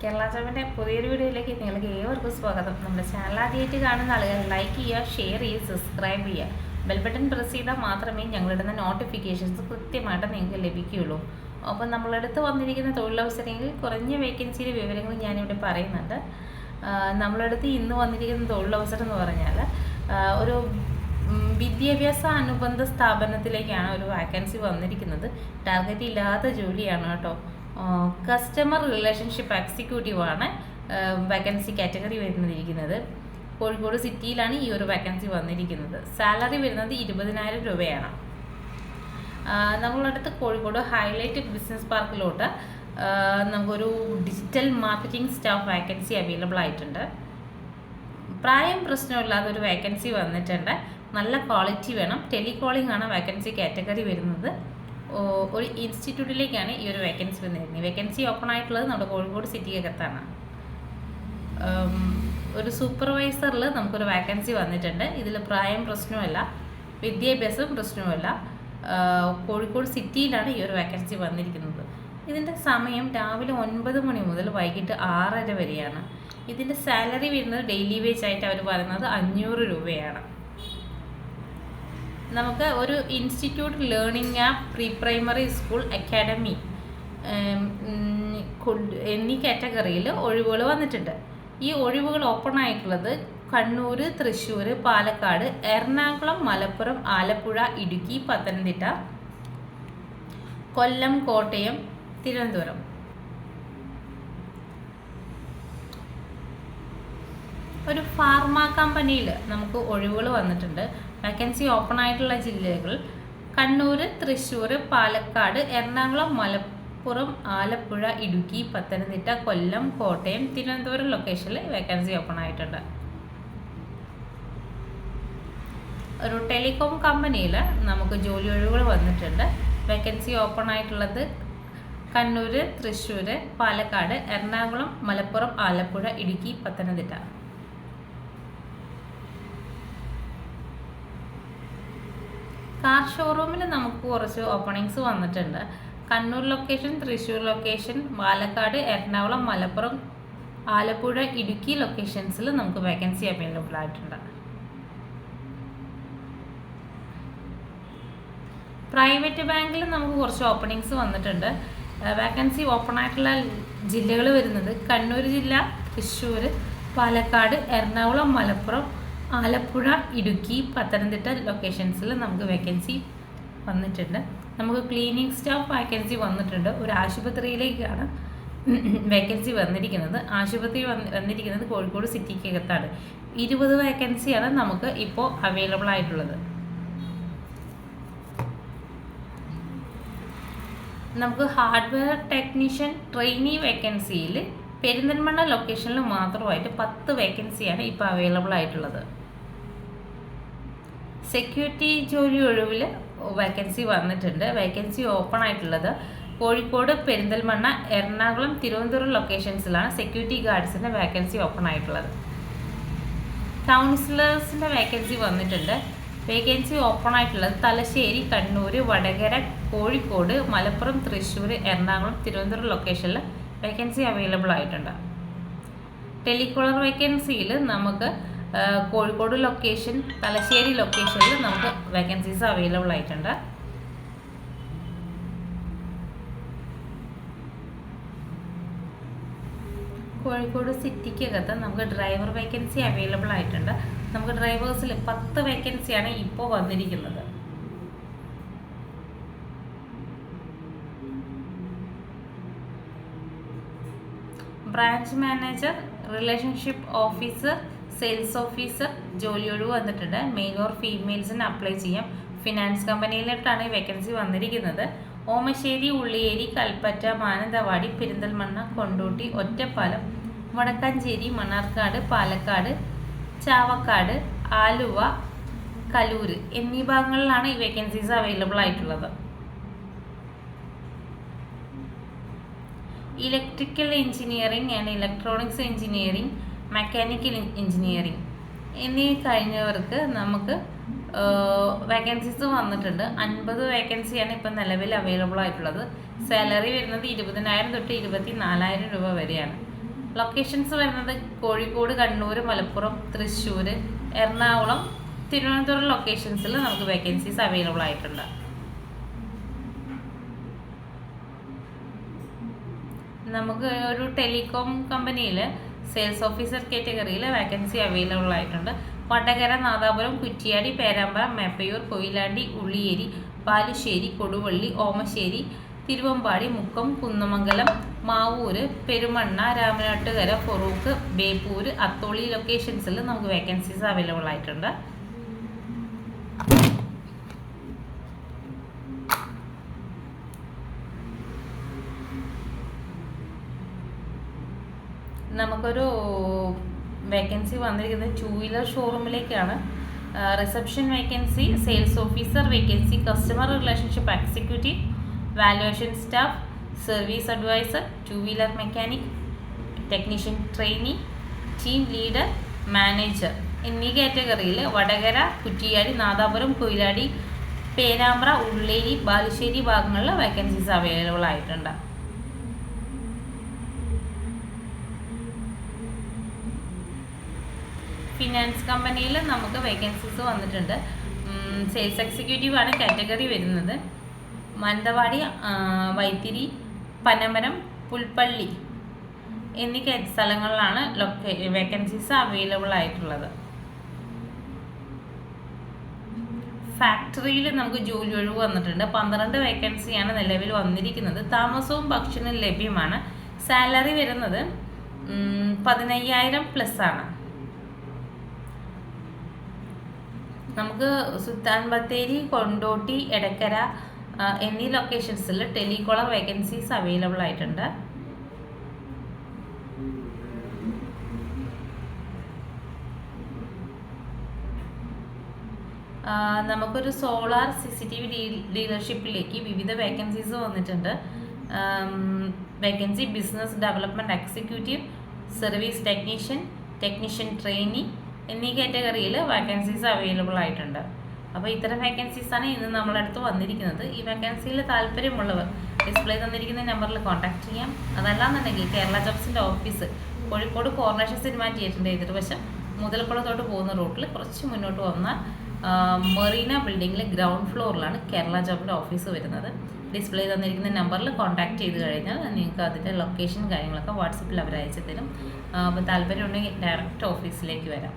കേരള ജോബിന്റെ പുതിയൊരു വീഡിയോയിലേക്ക് നിങ്ങൾക്ക് ഏവർക്കും സ്വാഗതം. നമ്മുടെ ചാനൽ ആദ്യമായിട്ട് കാണുന്ന ആളുകൾ ലൈക്ക് ചെയ്യുക ഷെയർ ചെയ്യുക സബ്സ്ക്രൈബ് ചെയ്യുക. ബെൽ ബട്ടൺ പ്രസ് ചെയ്താൽ മാത്രമേ ഞങ്ങളിടുന്ന നോട്ടിഫിക്കേഷൻസ് കൃത്യമായിട്ട് നിങ്ങൾക്ക് ലഭിക്കുകയുള്ളൂ. അപ്പം നമ്മളടുത്ത് വന്നിരിക്കുന്ന തൊഴിലവസരങ്ങളിൽ കുറഞ്ഞ വേക്കൻസിയുടെ വിവരങ്ങൾ ഞാനിവിടെ പറയുന്നുണ്ട്. നമ്മളെടുത്ത് ഇന്ന് വന്നിരിക്കുന്ന തൊഴിലവസരം എന്ന് പറഞ്ഞാൽ ഒരു വിദ്യാഭ്യാസ അനുബന്ധ സ്ഥാപനത്തിലേക്കാണ് ഒരു വാക്കൻസി വന്നിരിക്കുന്നത്. ടാർഗറ്റ് ഇല്ലാത്ത ജോലിയാണ് കേട്ടോ. കസ്റ്റമർ റിലേഷൻഷിപ്പ് എക്സിക്യൂട്ടീവ് ആണ് വേക്കൻസി കാറ്റഗറി വരുന്നിരിക്കുന്നത് കോഴിക്കോട് സിറ്റിയിലാണ് ഈ ഒരു വേക്കൻസി വന്നിരിക്കുന്നത്. സാലറി വരുന്നത് ഇരുപതിനായിരം രൂപയാണ്. നമ്മളടുത്ത് കോഴിക്കോട് ഹൈലൈറ്റ് ബിസിനസ് പാർക്കിലോട്ട് നമുക്കൊരു digital marketing staff vacancy available ആയിട്ടുണ്ട്. പ്രായം പ്രശ്നമില്ലാതെ ഒരു വേക്കൻസി വന്നിട്ടുണ്ട്. നല്ല ക്വാളിറ്റി വേണം. ടെലികോളിംഗ് ആണ് വേക്കൻസി കാറ്റഗറി വരുന്നത്. ഒരു ഇൻസ്റ്റിറ്റ്യൂട്ടിലേക്കാണ് ഈ ഒരു വേക്കൻസി വന്നിരിക്കുന്നത് വേക്കൻസി ഓപ്പൺ ആയിട്ടുള്ളത് നമ്മുടെ കോഴിക്കോട് സിറ്റിക്കകത്താണ് ഒരു സൂപ്പർവൈസറിൽ നമുക്കൊരു വാക്കൻസി വന്നിട്ടുണ്ട്. ഇതിൽ പ്രായം പ്രശ്നമല്ല വിദ്യാഭ്യാസം പ്രശ്നമല്ല കോഴിക്കോട് സിറ്റിയിലാണ് ഈ ഒരു വാക്കൻസി വന്നിരിക്കുന്നത്. ഇതിന്റെ സമയം രാവിലെ ഒൻപത് മണി മുതൽ വൈകിട്ട് ആറര വരെയാണ്. ഇതിന്റെ സാലറി വരുന്നത് ഡെയിലി വേജ് ആയിട്ട് അവർ പറയുന്നത് അഞ്ഞൂറ് രൂപയാണ്. നമുക്ക് ഒരു institute learning app pre primary school academy എന്നീ കാറ്റഗറിയിൽ ഒഴിവുകൾ വന്നിട്ടുണ്ട്. ഈ ഒഴിവുകൾ ഓപ്പൺ ആയിട്ടുള്ളത് കണ്ണൂർ തൃശ്ശൂർ പാലക്കാട് എറണാകുളം മലപ്പുറം ആലപ്പുഴ ഇടുക്കി പത്തനംതിട്ട കൊല്ലം കോട്ടയം തിരുവനന്തപുരം. ഒരു ഫാർമ കമ്പനിയിൽ നമുക്ക് ഒഴിവുകൾ വന്നിട്ടുണ്ട്. വേക്കൻസി ഓപ്പൺ ആയിട്ടുള്ള ജില്ലകൾ കണ്ണൂർ തൃശ്ശൂർ പാലക്കാട് എറണാകുളം മലപ്പുറം ആലപ്പുഴ ഇടുക്കി പത്തനംതിട്ട കൊല്ലം കോട്ടയം തിരുവനന്തപുരം ലൊക്കേഷനിൽ വേക്കൻസി ഓപ്പൺ ആയിട്ടുണ്ട്. ഒരു ടെലികോം കമ്പനിയിൽ നമുക്ക് ജോലി ഒഴിവുകൾ വന്നിട്ടുണ്ട്. വേക്കൻസി ഓപ്പൺ ആയിട്ടുള്ളത് കണ്ണൂർ തൃശ്ശൂർ പാലക്കാട് എറണാകുളം മലപ്പുറം ആലപ്പുഴ ഇടുക്കി പത്തനംതിട്ട. കാർ ഷോറൂമിൽ നമുക്ക് കുറച്ച് ഓപ്പണിങ്സ് വന്നിട്ടുണ്ട്. കണ്ണൂർ ലൊക്കേഷൻ തൃശ്ശൂർ ലൊക്കേഷൻ പാലക്കാട് എറണാകുളം മലപ്പുറം ആലപ്പുഴ ഇടുക്കി ലൊക്കേഷൻസിൽ നമുക്ക് വേക്കൻസി അവൈലബിൾ ആയിട്ടുണ്ട്. പ്രൈവറ്റ് ബാങ്കിൽ നമുക്ക് കുറച്ച് ഓപ്പണിങ്സ് വന്നിട്ടുണ്ട്. വേക്കൻസി ഓപ്പൺ ആയിട്ടുള്ള ജില്ലകൾ വരുന്നത് കണ്ണൂർ ജില്ല തൃശ്ശൂർ പാലക്കാട് എറണാകുളം മലപ്പുറം ആലപ്പുഴ ഇടുക്കി പത്തനംതിട്ട ലൊക്കേഷൻസിൽ നമുക്ക് വേക്കൻസി വന്നിട്ടുണ്ട്. നമുക്ക് ക്ലീനിങ് സ്റ്റാഫ് വേക്കൻസി വന്നിട്ടുണ്ട്. ഒരു ആശുപത്രിയിലേക്കാണ് വേക്കൻസി വന്നിരിക്കുന്നത്. ആശുപത്രി വന്ന് വന്നിരിക്കുന്നത് കോഴിക്കോട് സിറ്റിക്കകത്താണ് ഇരുപത് വേക്കൻസിയാണ് നമുക്ക് ഇപ്പോൾ അവൈലബിൾ ആയിട്ടുള്ളത്. നമുക്ക് ഹാർഡ്വെയർ ടെക്നീഷ്യൻ ട്രെയിനി വേക്കൻസിയിൽ പെരിന്തൽമണ്ണ ലൊക്കേഷനിൽ മാത്രമായിട്ട് പത്ത് വേക്കൻസിയാണ് ഇപ്പോൾ അവൈലബിൾ ആയിട്ടുള്ളത്. സെക്യൂരിറ്റി ജോലി ഒഴിവിൽ വേക്കൻസി വന്നിട്ടുണ്ട്. വേക്കൻസി ഓപ്പൺ ആയിട്ടുള്ളത് കോഴിക്കോട് പെരിന്തൽമണ്ണ എറണാകുളം തിരുവനന്തപുരം ലൊക്കേഷൻസിലാണ് സെക്യൂരിറ്റി ഗാർഡ്സിന്റെ വേക്കൻസി ഓപ്പൺ ആയിട്ടുള്ളത്. കൗൺസിലേഴ്സിന്റെ വേക്കൻസി വന്നിട്ടുണ്ട്. വേക്കൻസി ഓപ്പൺ ആയിട്ടുള്ളത് തലശ്ശേരി കണ്ണൂർ വടകര കോഴിക്കോട് മലപ്പുറം തൃശ്ശൂർ എറണാകുളം തിരുവനന്തപുരം ലൊക്കേഷനിൽ വേക്കൻസി അവൈലബിൾ ആയിട്ടുണ്ട്. ടെലികോളർ വേക്കൻസിയിൽ നമുക്ക് കോഴിക്കോട് ലൊക്കേഷൻ തലശ്ശേരി ലൊക്കേഷനിൽ നമുക്ക് വേക്കൻസീസ് അവൈലബിൾ ആയിട്ടുണ്ട്. കോഴിക്കോട് സിറ്റിക്കകത്ത് നമുക്ക് ഡ്രൈവർ വേക്കൻസി അവൈലബിൾ ആയിട്ടുണ്ട്. നമുക്ക് ഡ്രൈവേഴ്സിൽ പത്ത് വേക്കൻസിയാണ് ഇപ്പോൾ വന്നിരിക്കുന്നത്. Branch manager relationship officer sales officer ജോലി ഒഴിവ് വന്നിട്ടുണ്ട്. മെയിൽ ഓർ ഫീമെയിൽസിന് അപ്ലൈ ചെയ്യാം. ഫിനാൻസ് കമ്പനിയിലോട്ടാണ് ഈ വേക്കൻസി വന്നിരിക്കുന്നത്. ഓമശ്ശേരി ഉള്ളിയേരി കൽപ്പറ്റ മാനന്തവാടി പെരിന്തൽമണ്ണ കൊണ്ടോട്ടി ഒറ്റപ്പാലം വടക്കാഞ്ചേരി മണ്ണാർക്കാട് പാലക്കാട് ചാവക്കാട് ആലുവ കലൂര് എന്നീ ഭാഗങ്ങളിലാണ് ഈ വേക്കൻസീസ് അവൈലബിൾ ആയിട്ടുള്ളത്. Electrical engineering and electronics engineering mechanical engineering എന്നീ കഴിഞ്ഞവർക്ക് നമുക്ക് വേക്കൻസീസ് വന്നിട്ടുണ്ട്. അൻപത് വേക്കൻസിയാണ് ഇപ്പം നിലവിൽ അവൈലബിൾ ആയിട്ടുള്ളത്. സാലറി വരുന്നത് ഇരുപതിനായിരം തൊട്ട് ഇരുപത്തി നാലായിരം രൂപ വരെയാണ്. ലൊക്കേഷൻസ് വരുന്നത് കോഴിക്കോട് കണ്ണൂർ മലപ്പുറം തൃശ്ശൂർ എറണാകുളം തിരുവനന്തപുരം ലൊക്കേഷൻസിൽ നമുക്ക് വേക്കൻസീസ് അവൈലബിൾ ആയിട്ടുണ്ട്. നമുക്ക് ഒരു ടെലികോം കമ്പനിയിൽ sales officer category vacancy available ആയിട്ടുണ്ട്. വടകര നാദാപുരം കുറ്റിയാടി പേരാമ്പ്ര മേപ്പയൂർ കൊയിലാണ്ടി ഉള്ളിയേരി ബാലുശ്ശേരി കൊടുവള്ളി ഓമശ്ശേരി തിരുവമ്പാടി മുക്കം കുന്നമംഗലം മാവൂര് പെരുമണ്ണ രാമനാട്ടുകര ഫൊറൂക്ക് ബേപ്പൂര് അത്തോളി ലൊക്കേഷൻസിൽ നമുക്ക് വേക്കൻസീസ് അവൈലബിൾ ആയിട്ടുണ്ട്. നമുക്കൊരു വേക്കൻസി വന്നിരിക്കുന്നത് two wheeler ഷോറൂമിലേക്കാണ് reception vacancy sales officer vacancy customer relationship executive valuation staff service advisor two wheeler mechanic technician trainee team leader manager എന്നീ കാറ്റഗറിയിൽ വടകര കുറ്റിയാടി നാദാപുരം കൊയിലാടി പേരാമ്പ്ര ഉള്ളേരി ബാലുശ്ശേരി ഭാഗങ്ങളിൽ vacancies available ആയിട്ടുണ്ട്. Finance കമ്പനിയിൽ നമുക്ക് വേക്കൻസീസ് വന്നിട്ടുണ്ട്. സെയിൽസ് എക്സിക്യൂട്ടീവ് ആണ് കാറ്റഗറി വരുന്നത്. മാനന്തവാടി വൈത്തിരി പനമരം പുൽപ്പള്ളി എന്നീ സ്ഥലങ്ങളിലാണ് ലൊക്കേ വേക്കൻസീസ് അവൈലബിൾ ആയിട്ടുള്ളത്. ഫാക്ടറിയിൽ നമുക്ക് ജോലി ഒഴിവ് വന്നിട്ടുണ്ട്. പന്ത്രണ്ട് വേക്കൻസിയാണ് നിലവിൽ വന്നിരിക്കുന്നത്. താമസവും ഭക്ഷണവും ലഭ്യമാണ്. സാലറി വരുന്നത് പതിനയ്യായിരം പ്ലസ് ആണ്. നമുക്ക് സുൽത്താൻ ബത്തേരി കൊണ്ടോട്ടി എടക്കര എന്നീ ലൊക്കേഷൻസിൽ ടെലികോളർ വേക്കൻസീസ് അവൈലബിൾ ആയിട്ടുണ്ട്. നമുക്കൊരു solar C C T V ഡീലർഷിപ്പിലേക്ക് വിവിധ വേക്കൻസീസ് വന്നിട്ടുണ്ട്. Vacancy business development executive service technician technician trainee എന്നീ കാറ്റഗറിയിൽ വേക്കൻസീസ് അവൈലബിൾ ആയിട്ടുണ്ട്. അപ്പോൾ ഇത്തരം ആണ് ഇന്ന് നമ്മുടെ അടുത്ത് വന്നിരിക്കുന്നത്. ഈ വേക്കൻസിയിൽ താല്പര്യമുള്ളവർ ഡിസ്പ്ലേ തന്നിരിക്കുന്ന നമ്പറിൽ കോൺടാക്ട് ചെയ്യാം. അതല്ലാന്നുണ്ടെങ്കിൽ കേരള ജോബ്സിന്റെ ഓഫീസ് കോഴിക്കോട് കോർണേഷൻ സിനിമ തിയേറ്ററിന്റെ എതിർവശം മുതൽക്കുളത്തോട്ട് പോകുന്ന റൂട്ടിൽ കുറച്ച് മുന്നോട്ട് വന്ന മെറീന ബിൽഡിങ്ങിൽ ഗ്രൗണ്ട് ഫ്ലോറിലാണ് കേരള ജോബിന്റെ ഓഫീസ് വരുന്നത്. ഡിസ്പ്ലേ തന്നിരിക്കുന്ന നമ്പറിൽ കോൺടാക്ട് ചെയ്ത് കഴിഞ്ഞാൽ നിങ്ങൾക്ക് അതിന്റെ ലൊക്കേഷൻ കാര്യങ്ങളൊക്കെ വാട്സപ്പിൽ അവർ അയച്ചു തരും അപ്പോൾ താല്പര്യമുണ്ടെങ്കിൽ ഡയറക്റ്റ് ഓഫീസിലേക്ക് വരാം.